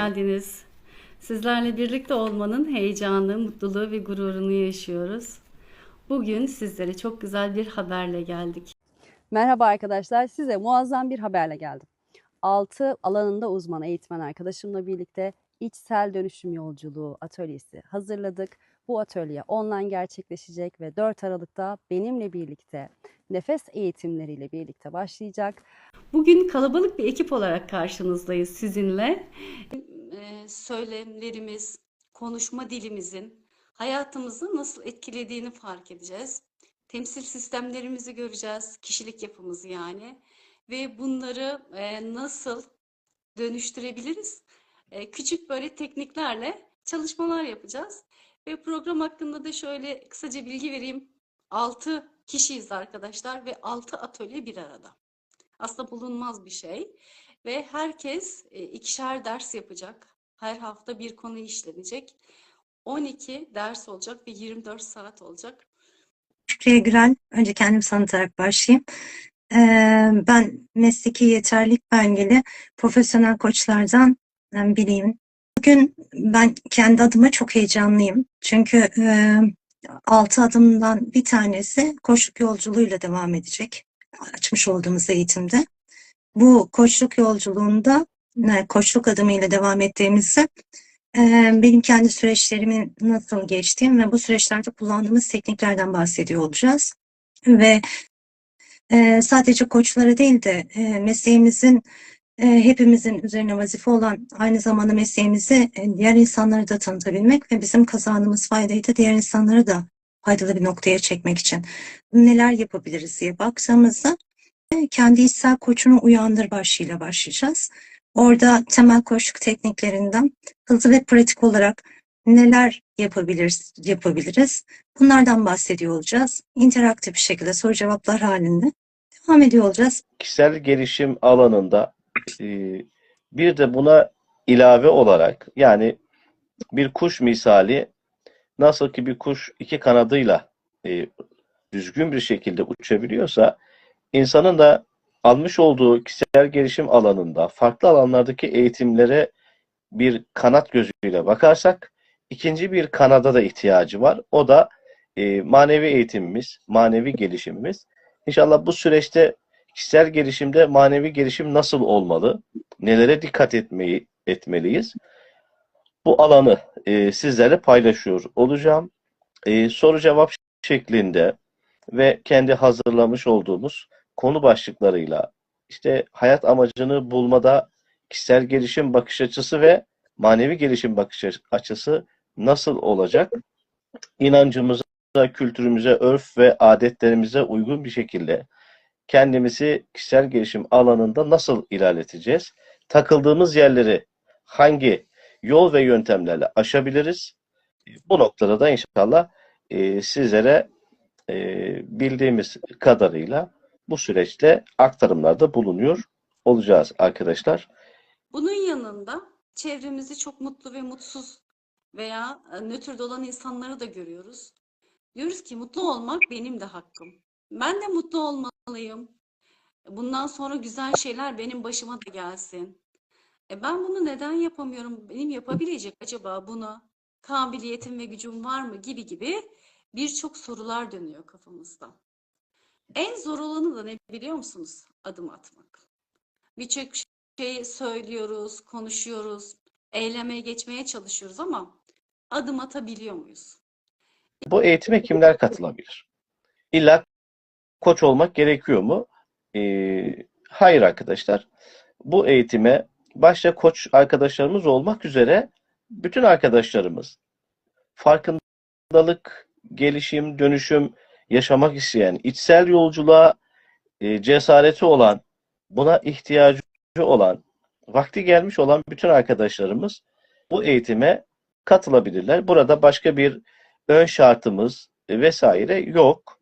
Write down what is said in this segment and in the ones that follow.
geldiniz. Sizlerle birlikte olmanın heyecanı, mutluluğu ve gururunu yaşıyoruz. Bugün sizlere çok güzel bir haberle geldik. Merhaba arkadaşlar, size muazzam bir haberle geldim. 6 alanında uzman eğitmen arkadaşımla birlikte içsel dönüşüm yolculuğu atölyesi hazırladık. Bu atölye online gerçekleşecek ve 4 Aralık'ta benimle birlikte nefes eğitimleriyle birlikte başlayacak. Bugün kalabalık bir ekip olarak karşınızdayız sizinle. Ee, Söylemlerimiz, konuşma dilimizin hayatımızı nasıl etkilediğini fark edeceğiz. Temsil sistemlerimizi göreceğiz, kişilik yapımızı yani. Ve bunları e, nasıl dönüştürebiliriz? E, Küçük böyle tekniklerle çalışmalar yapacağız. Ve program hakkında da şöyle kısaca bilgi vereyim. 6 kişiyiz arkadaşlar ve 6 atölye bir arada. Aslında bulunmaz bir şey. Ve herkes e, ikişer ders yapacak. Her hafta bir konu işlenecek. 12 ders olacak ve 24 saat olacak. Şükrü'ye Gürel. Önce kendimi tanıtarak başlayayım. Ben mesleki yeterlilik belgeli profesyonel koçlardan biriyim. Bugün ben kendi adıma çok heyecanlıyım. Çünkü e, altı adımdan bir tanesi koçluk yolculuğuyla devam edecek. Açmış olduğumuz eğitimde. Bu koçluk yolculuğunda koçluk adımıyla devam ettiğimizde e, benim kendi süreçlerimin nasıl geçtiğim ve bu süreçlerde kullandığımız tekniklerden bahsediyor olacağız. Ve e, sadece koçlara değil de e, mesleğimizin hepimizin üzerine vazife olan aynı zamanda mesleğimizi diğer insanlara da tanıtabilmek ve bizim kazandığımız faydayı da diğer insanlara da faydalı bir noktaya çekmek için neler yapabiliriz diye baktığımızda kendi içsel koçunu uyandır başlığıyla başlayacağız. Orada temel koçluk tekniklerinden hızlı ve pratik olarak neler yapabiliriz, yapabiliriz? Bunlardan bahsediyor olacağız. İnteraktif bir şekilde soru cevaplar halinde devam ediyor olacağız. kişisel gelişim alanında e, bir de buna ilave olarak yani bir kuş misali nasıl ki bir kuş iki kanadıyla e, düzgün bir şekilde uçabiliyorsa insanın da almış olduğu kişisel gelişim alanında farklı alanlardaki eğitimlere bir kanat gözüyle bakarsak ikinci bir kanada da ihtiyacı var. O da e, manevi eğitimimiz, manevi gelişimimiz. İnşallah bu süreçte kişisel gelişimde manevi gelişim nasıl olmalı? Nelere dikkat etmeyi etmeliyiz? Bu alanı e, sizlerle paylaşıyor olacağım. E, soru cevap şeklinde ve kendi hazırlamış olduğumuz konu başlıklarıyla işte hayat amacını bulmada kişisel gelişim bakış açısı ve manevi gelişim bakış açısı nasıl olacak? İnancımıza, kültürümüze, örf ve adetlerimize uygun bir şekilde kendimizi kişisel gelişim alanında nasıl ilerleteceğiz? Takıldığımız yerleri hangi yol ve yöntemlerle aşabiliriz? Bu noktada da inşallah e, sizlere e, bildiğimiz kadarıyla bu süreçte aktarımlarda bulunuyor olacağız arkadaşlar. Bunun yanında çevremizi çok mutlu ve mutsuz veya e, nötrde olan insanları da görüyoruz. Diyoruz ki mutlu olmak benim de hakkım. Ben de mutlu olmalıyım. Bundan sonra güzel şeyler benim başıma da gelsin. E ben bunu neden yapamıyorum? Benim yapabilecek acaba bunu kabiliyetim ve gücüm var mı gibi gibi birçok sorular dönüyor kafamızda. En zor olanı da ne biliyor musunuz? Adım atmak. Birçok şey söylüyoruz, konuşuyoruz, eyleme geçmeye çalışıyoruz ama adım atabiliyor muyuz? Bu eğitime kimler katılabilir? İlla koç olmak gerekiyor mu? Ee, hayır arkadaşlar. Bu eğitime başta koç arkadaşlarımız olmak üzere bütün arkadaşlarımız farkındalık, gelişim, dönüşüm yaşamak isteyen, içsel yolculuğa e, cesareti olan, buna ihtiyacı olan, vakti gelmiş olan bütün arkadaşlarımız bu eğitime katılabilirler. Burada başka bir ön şartımız vesaire yok.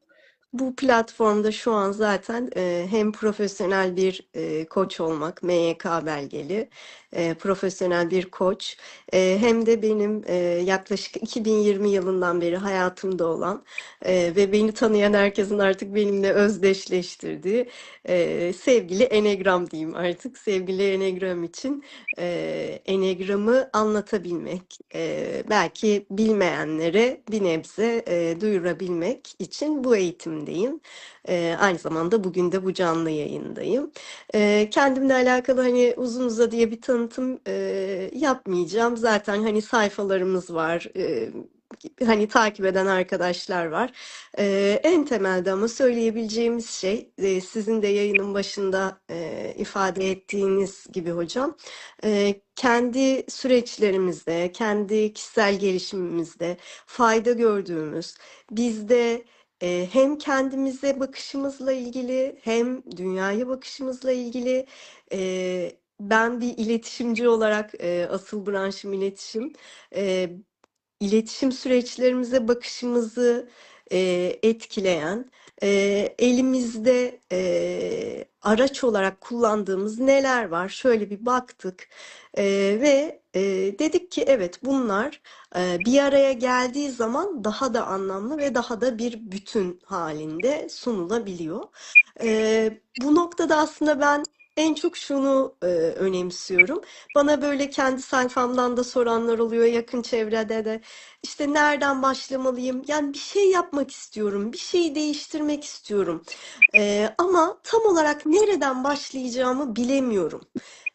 Bu platformda şu an zaten e, hem profesyonel bir e, koç olmak, MYK belgeli, e, profesyonel bir koç, e, hem de benim e, yaklaşık 2020 yılından beri hayatımda olan e, ve beni tanıyan herkesin artık benimle özdeşleştirdiği e, sevgili Enegram diyeyim artık. Sevgili Enegram için e, Enegram'ı anlatabilmek, e, belki bilmeyenlere bir nebze e, duyurabilmek için bu eğitimdeyim. E, aynı zamanda bugün de bu canlı yayındayım. E, kendimle alakalı hani uzun uzadıya bir tanıtım e, yapmayacağım. Zaten hani sayfalarımız var. E, hani takip eden arkadaşlar var. Ee, en temelde ama söyleyebileceğimiz şey e, sizin de yayının başında e, ifade ettiğiniz gibi hocam e, kendi süreçlerimizde, kendi kişisel gelişimimizde fayda gördüğümüz, bizde e, hem kendimize bakışımızla ilgili hem dünyaya bakışımızla ilgili e, ben bir iletişimci olarak e, asıl branşım iletişim. E, iletişim süreçlerimize bakışımızı e, etkileyen, e, elimizde e, araç olarak kullandığımız neler var? Şöyle bir baktık E, ve e, dedik ki evet bunlar e, bir araya geldiği zaman daha da anlamlı ve daha da bir bütün halinde sunulabiliyor. E, bu noktada aslında ben en çok şunu e, önemsiyorum. Bana böyle kendi sayfamdan da soranlar oluyor yakın çevrede de. İşte nereden başlamalıyım? Yani bir şey yapmak istiyorum, bir şeyi değiştirmek istiyorum. Ee, ama tam olarak nereden başlayacağımı bilemiyorum.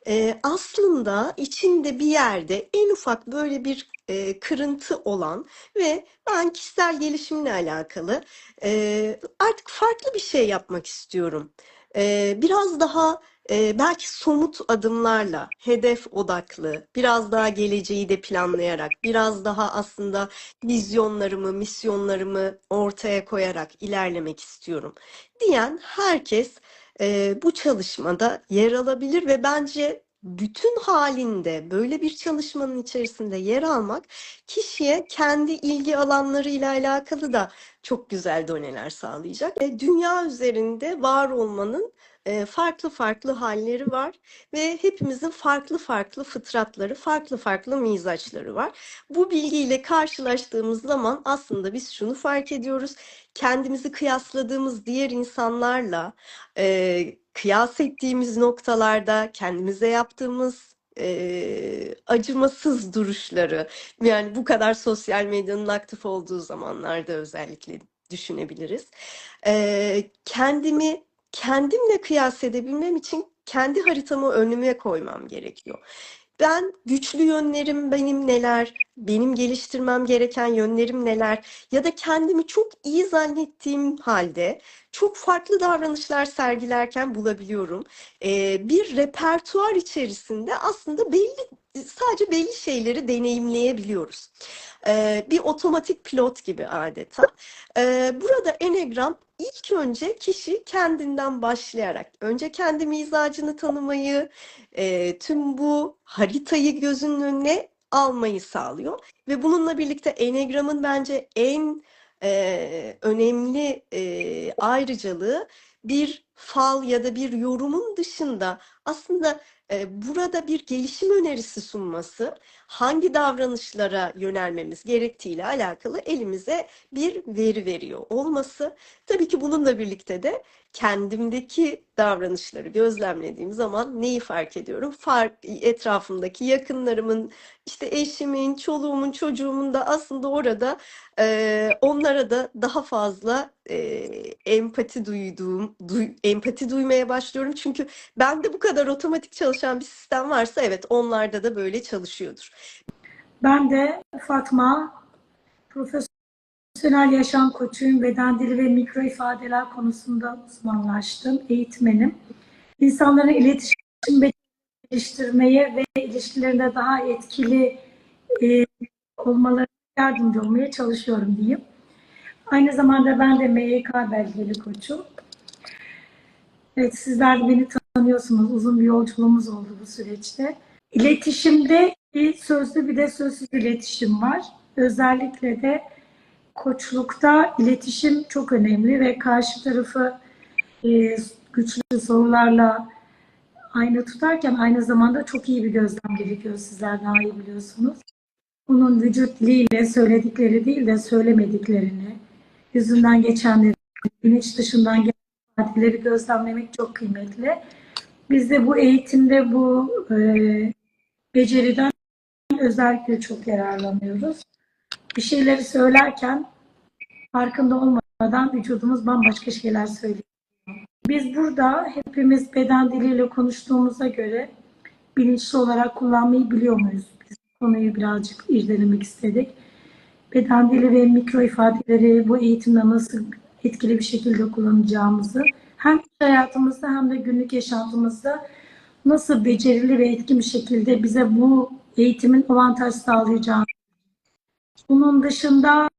Ee, aslında içinde bir yerde en ufak böyle bir e, kırıntı olan ve ben kişisel gelişimle alakalı e, artık farklı bir şey yapmak istiyorum. Ee, biraz daha e, belki somut adımlarla, hedef odaklı, biraz daha geleceği de planlayarak, biraz daha aslında vizyonlarımı, misyonlarımı ortaya koyarak ilerlemek istiyorum diyen herkes e, bu çalışmada yer alabilir ve bence bütün halinde böyle bir çalışmanın içerisinde yer almak kişiye kendi ilgi alanlarıyla alakalı da çok güzel doneler sağlayacak ve dünya üzerinde var olmanın farklı farklı halleri var ve hepimizin farklı farklı fıtratları, farklı farklı mizaçları var. Bu bilgiyle karşılaştığımız zaman aslında biz şunu fark ediyoruz. Kendimizi kıyasladığımız diğer insanlarla e, kıyas ettiğimiz noktalarda kendimize yaptığımız e, acımasız duruşları yani bu kadar sosyal medyanın aktif olduğu zamanlarda özellikle düşünebiliriz. E, kendimi kendimle kıyas edebilmem için kendi haritamı önüme koymam gerekiyor. Ben güçlü yönlerim benim neler, benim geliştirmem gereken yönlerim neler ya da kendimi çok iyi zannettiğim halde çok farklı davranışlar sergilerken bulabiliyorum. Ee, bir repertuar içerisinde aslında belli sadece belli şeyleri deneyimleyebiliyoruz. Ee, bir otomatik pilot gibi adeta. Ee, burada Enegram ilk önce kişi kendinden başlayarak önce kendi mizacını tanımayı, e, tüm bu haritayı gözünün önüne almayı sağlıyor. Ve bununla birlikte Enegram'ın bence en e, önemli e, ayrıcalığı bir fal ya da bir yorumun dışında aslında e, burada bir gelişim önerisi sunması, hangi davranışlara yönelmemiz gerektiğiyle alakalı elimize bir veri veriyor olması. Tabii ki bununla birlikte de kendimdeki davranışları gözlemlediğim zaman neyi fark ediyorum? Fark etrafımdaki yakınlarımın, işte eşimin, çoluğumun, çocuğumun da aslında orada e, onlara da daha fazla e, empati duyduğum, duy- empati duymaya başlıyorum. Çünkü bende bu kadar otomatik çalışan bir sistem varsa evet onlarda da böyle çalışıyordur. Ben de Fatma, profesyonel yaşam koçuyum. Beden dili ve mikro ifadeler konusunda uzmanlaştım. Eğitmenim. İnsanların iletişim geliştirmeye ve ilişkilerinde daha etkili e, olmalarına yardımcı olmaya çalışıyorum diyeyim. Aynı zamanda ben de MYK belgeli koçum. Evet, sizler de beni tanıyorsunuz. Uzun bir yolculuğumuz oldu bu süreçte. İletişimde bir sözlü bir de sözsüz iletişim var. Özellikle de koçlukta iletişim çok önemli ve karşı tarafı e, güçlü sorularla aynı tutarken aynı zamanda çok iyi bir gözlem gerekiyor. Sizler daha iyi biliyorsunuz. Onun vücut diliyle söyledikleri değil de söylemediklerini, yüzünden geçenleri, bilinç dışından gelen ifadeleri gözlemlemek çok kıymetli. Biz de bu eğitimde bu e, beceriden özellikle çok yararlanıyoruz. Bir şeyleri söylerken farkında olmadan vücudumuz bambaşka şeyler söylüyor. Biz burada hepimiz beden diliyle konuştuğumuza göre bilinçli olarak kullanmayı biliyor muyuz? Biz konuyu birazcık irdelemek istedik. Beden dili ve mikro ifadeleri bu eğitimde nasıl etkili bir şekilde kullanacağımızı hem hayatımızda hem de günlük yaşantımızda nasıl becerili ve etkin bir şekilde bize bu eğitimin avantaj sağlayacağını. Bunun dışında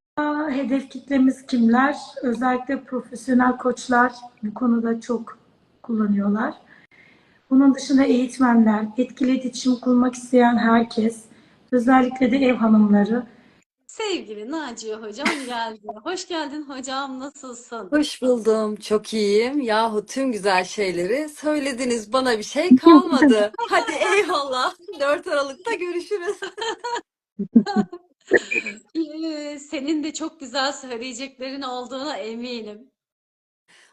hedef kitlemiz kimler? Özellikle profesyonel koçlar bu konuda çok kullanıyorlar. Bunun dışında eğitmenler, etkili iletişim kurmak isteyen herkes, özellikle de ev hanımları. Sevgili Naciye hocam geldi. Hoş geldin hocam. Nasılsın? Hoş buldum. Çok iyiyim. Yahu tüm güzel şeyleri söylediniz. Bana bir şey kalmadı. Hadi eyvallah. 4 Aralık'ta görüşürüz. Ee, Senin de çok güzel söyleyeceklerin olduğuna eminim.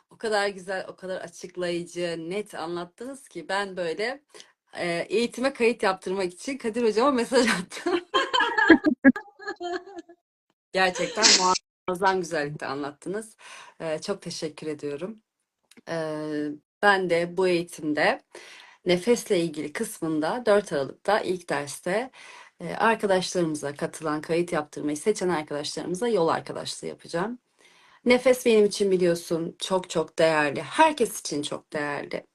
O kadar güzel, o kadar açıklayıcı, net anlattınız ki ben böyle e, eğitime kayıt yaptırmak için Kadir hocama mesaj attım. Gerçekten muazzam güzellikte anlattınız. E, çok teşekkür ediyorum. E, ben de bu eğitimde nefesle ilgili kısmında 4 Aralık'ta ilk derste arkadaşlarımıza katılan, kayıt yaptırmayı seçen arkadaşlarımıza yol arkadaşlığı yapacağım. Nefes benim için biliyorsun çok çok değerli. Herkes için çok değerli.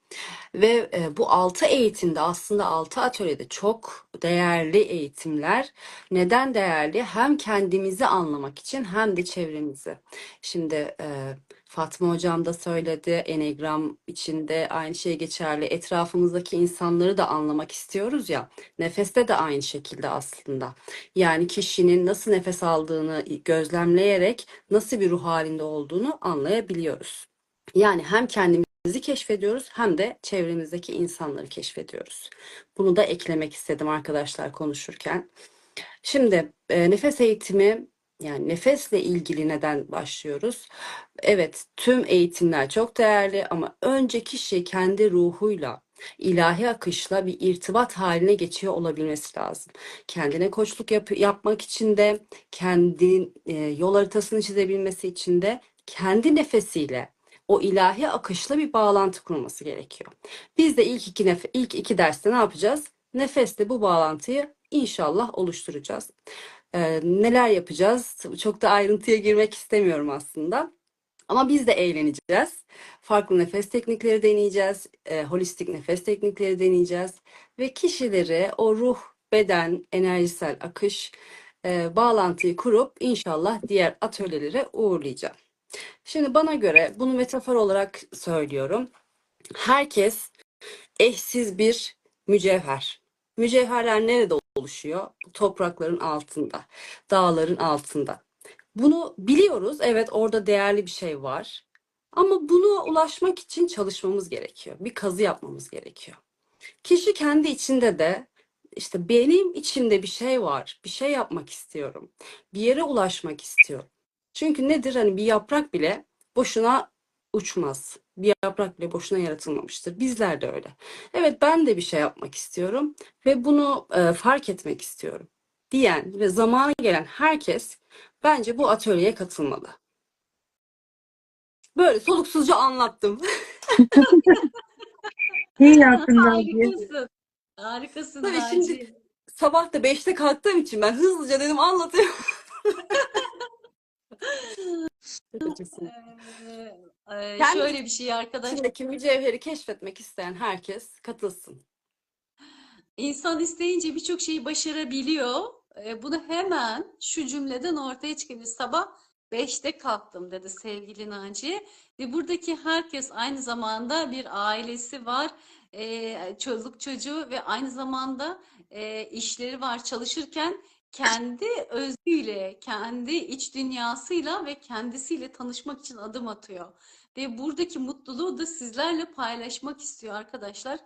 Ve e, bu altı eğitimde aslında altı atölyede çok değerli eğitimler. Neden değerli? Hem kendimizi anlamak için hem de çevremizi. Şimdi e, Fatma hocam da söyledi. Enegram içinde aynı şey geçerli. Etrafımızdaki insanları da anlamak istiyoruz ya. Nefeste de aynı şekilde aslında. Yani kişinin nasıl nefes aldığını gözlemleyerek nasıl bir ruh halinde olduğunu anlayabiliyoruz. Yani hem kendimizi keşfediyoruz hem de çevremizdeki insanları keşfediyoruz. Bunu da eklemek istedim arkadaşlar konuşurken. Şimdi e, nefes eğitimi yani nefesle ilgili neden başlıyoruz? Evet, tüm eğitimler çok değerli ama önce kişi kendi ruhuyla, ilahi akışla bir irtibat haline geçiyor olabilmesi lazım. Kendine koçluk yap- yapmak için de, kendi e, yol haritasını çizebilmesi için de kendi nefesiyle o ilahi akışla bir bağlantı kurması gerekiyor. Biz de ilk iki nef ilk iki derste ne yapacağız? Nefesle bu bağlantıyı inşallah oluşturacağız. Ee, neler yapacağız? Çok da ayrıntıya girmek istemiyorum aslında. Ama biz de eğleneceğiz. Farklı nefes teknikleri deneyeceğiz. e, holistik nefes teknikleri deneyeceğiz. Ve kişileri o ruh, beden, enerjisel akış e, bağlantıyı kurup inşallah diğer atölyelere uğurlayacağım. Şimdi bana göre bunu metafor olarak söylüyorum. Herkes eşsiz bir mücevher. Mücevherler nerede oluşuyor? Toprakların altında, dağların altında. Bunu biliyoruz. Evet orada değerli bir şey var. Ama buna ulaşmak için çalışmamız gerekiyor. Bir kazı yapmamız gerekiyor. Kişi kendi içinde de işte benim içimde bir şey var. Bir şey yapmak istiyorum. Bir yere ulaşmak istiyorum. Çünkü nedir? Hani bir yaprak bile boşuna uçmaz. Bir yaprak bile boşuna yaratılmamıştır. Bizler de öyle. Evet ben de bir şey yapmak istiyorum ve bunu e, fark etmek istiyorum diyen ve zamanı gelen herkes bence bu atölyeye katılmalı. Böyle soluksuzca anlattım. İyi yaptın. Harikasın. Harikasın Tabii şimdi sabah da 5'te kalktığım için ben hızlıca dedim anlatayım. Ee, e, şöyle bir şey arkadaşlar. İçindeki mücevheri keşfetmek isteyen herkes katılsın. İnsan isteyince birçok şeyi başarabiliyor. E, bunu hemen şu cümleden ortaya çıkıyor. Sabah 5'te kalktım dedi sevgili Naciye. Ve buradaki herkes aynı zamanda bir ailesi var. E, çoluk çocuğu ve aynı zamanda e, işleri var çalışırken kendi özüyle, kendi iç dünyasıyla ve kendisiyle tanışmak için adım atıyor. Ve buradaki mutluluğu da sizlerle paylaşmak istiyor arkadaşlar.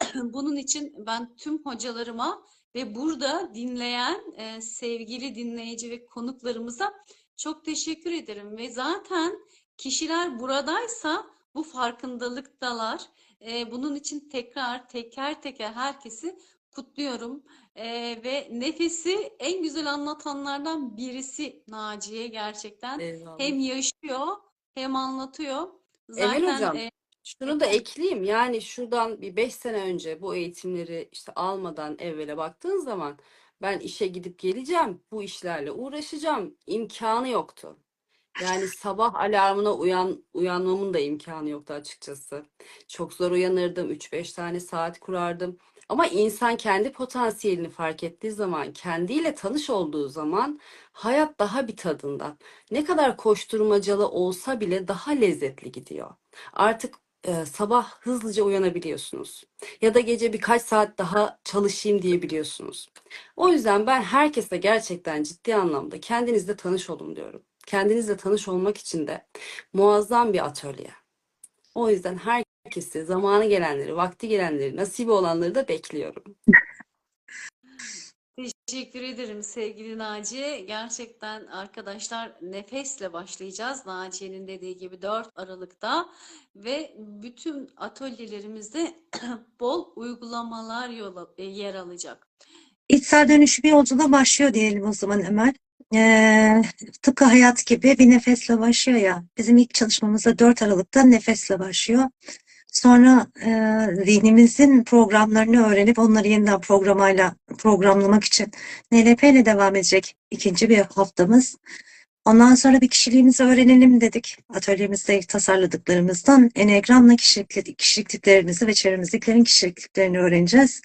Bunun için ben tüm hocalarıma ve burada dinleyen e, sevgili dinleyici ve konuklarımıza çok teşekkür ederim. Ve zaten kişiler buradaysa bu farkındalıktalar. E, bunun için tekrar teker teker herkesi kutluyorum. E, ve nefesi en güzel anlatanlardan birisi Naciye gerçekten. Eyvallah. Hem yaşıyor hem anlatıyor. Emel Zaten hocam, e, şunu da ekleyeyim. Yani şuradan bir 5 sene önce bu eğitimleri işte almadan evvele baktığın zaman ben işe gidip geleceğim, bu işlerle uğraşacağım. imkanı yoktu. Yani sabah alarmına uyan uyanmamın da imkanı yoktu açıkçası. Çok zor uyanırdım, 3-5 tane saat kurardım. Ama insan kendi potansiyelini fark ettiği zaman, kendiyle tanış olduğu zaman hayat daha bir tadında. Ne kadar koşturmacalı olsa bile daha lezzetli gidiyor. Artık e, sabah hızlıca uyanabiliyorsunuz. Ya da gece birkaç saat daha çalışayım diyebiliyorsunuz. O yüzden ben herkese gerçekten ciddi anlamda kendinizle tanış olun diyorum. Kendinizle tanış olmak için de muazzam bir atölye. O yüzden herkesi, zamanı gelenleri, vakti gelenleri, nasibi olanları da bekliyorum. Teşekkür ederim sevgili Naciye. Gerçekten arkadaşlar nefesle başlayacağız. Naciye'nin dediği gibi 4 Aralık'ta ve bütün atölyelerimizde bol uygulamalar yola, e, yer alacak. İçsel dönüşüm yolculuğu başlıyor diyelim o zaman Emel. Ee, tıpkı hayat gibi bir nefesle başlıyor ya. Bizim ilk çalışmamızda 4 Aralık'ta nefesle başlıyor. Sonra e, zihnimizin programlarını öğrenip onları yeniden programayla programlamak için NLP ile devam edecek ikinci bir haftamız. Ondan sonra bir kişiliğimizi öğrenelim dedik. Atölyemizde tasarladıklarımızdan Enneagram'la kişilik, kişilik tiplerimizi ve çevremizdekilerin kişilik tiplerini öğreneceğiz.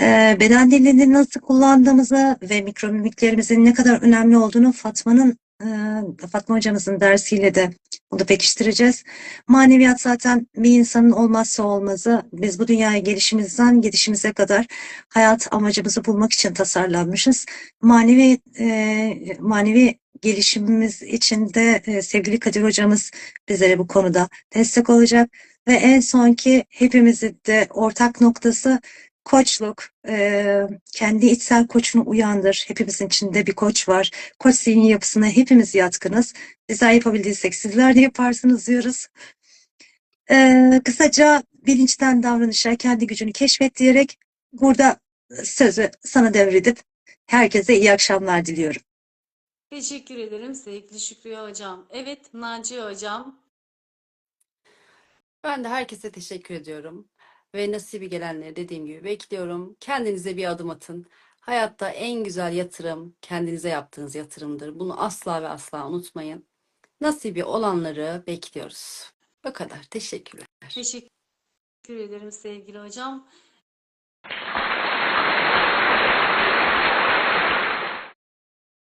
Ee, beden dilini nasıl kullandığımızı ve mikromimiklerimizin ne kadar önemli olduğunu Fatma'nın e, Fatma hocamızın dersiyle de bunu pekiştireceğiz. Maneviyat zaten bir insanın olmazsa olmazı. Biz bu dünyaya gelişimizden gidişimize kadar hayat amacımızı bulmak için tasarlanmışız. Manevi e, manevi gelişimimiz için de e, sevgili Kadir hocamız bizlere bu konuda destek olacak. Ve en son ki hepimizin de ortak noktası koçluk. E, kendi içsel koçunu uyandır. Hepimizin içinde bir koç var. Koç zihin yapısına hepimiz yatkınız. Bizler yapabildiysek sizler de yaparsınız diyoruz. Ee, kısaca bilinçten davranışa kendi gücünü keşfet diyerek burada sözü sana devredip herkese iyi akşamlar diliyorum. Teşekkür ederim sevgili Şükriye Hocam. Evet Naciye Hocam. Ben de herkese teşekkür ediyorum. Ve nasibi gelenleri dediğim gibi bekliyorum. Kendinize bir adım atın. Hayatta en güzel yatırım kendinize yaptığınız yatırımdır. Bunu asla ve asla unutmayın. Nasibi olanları bekliyoruz. Bu kadar. Teşekkürler. Teşekkür ederim sevgili hocam.